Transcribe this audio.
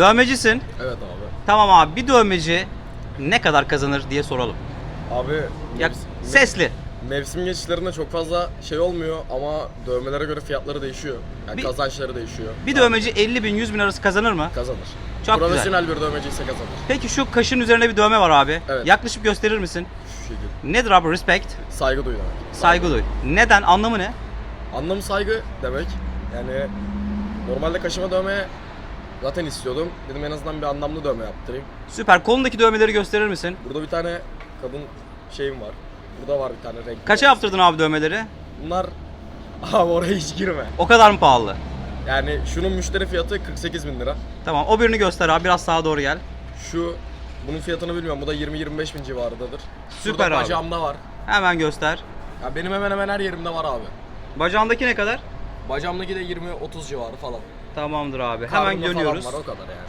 Dövmecisin. Evet abi. Tamam abi bir dövmeci ne kadar kazanır diye soralım. Abi Ya, mevs- sesli. mevsim geçişlerinde çok fazla şey olmuyor ama dövmelere göre fiyatları değişiyor. Yani Bir- kazançları değişiyor. Bir dövmeci 50 bin 100 bin arası kazanır mı? Kazanır. Çok Profesyonel bir dövmeci ise kazanır. Peki şu kaşın üzerine bir dövme var abi. Evet. Yaklaşıp gösterir misin? Şu şekilde. Nedir abi respect? Saygı duy demek. Saygı duy. Neden? Anlamı ne? Anlamı saygı demek. Yani normalde kaşıma dövme zaten istiyordum. Dedim en azından bir anlamlı dövme yaptırayım. Süper. Kolundaki dövmeleri gösterir misin? Burada bir tane kadın şeyim var. Burada var bir tane renk. Kaça yaptırdın abi dövmeleri? Bunlar abi oraya hiç girme. O kadar mı pahalı? Yani şunun müşteri fiyatı 48 bin lira. Tamam o birini göster abi biraz sağa doğru gel. Şu bunun fiyatını bilmiyorum. Bu da 20-25 bin civarındadır. Süper Şurada abi. bacağımda var. Hemen göster. Ya benim hemen hemen her yerimde var abi. Bacağındaki ne kadar? Bacağımdaki de 20-30 civarı falan. Tamamdır abi. Hemen falan dönüyoruz. var o kadar yani.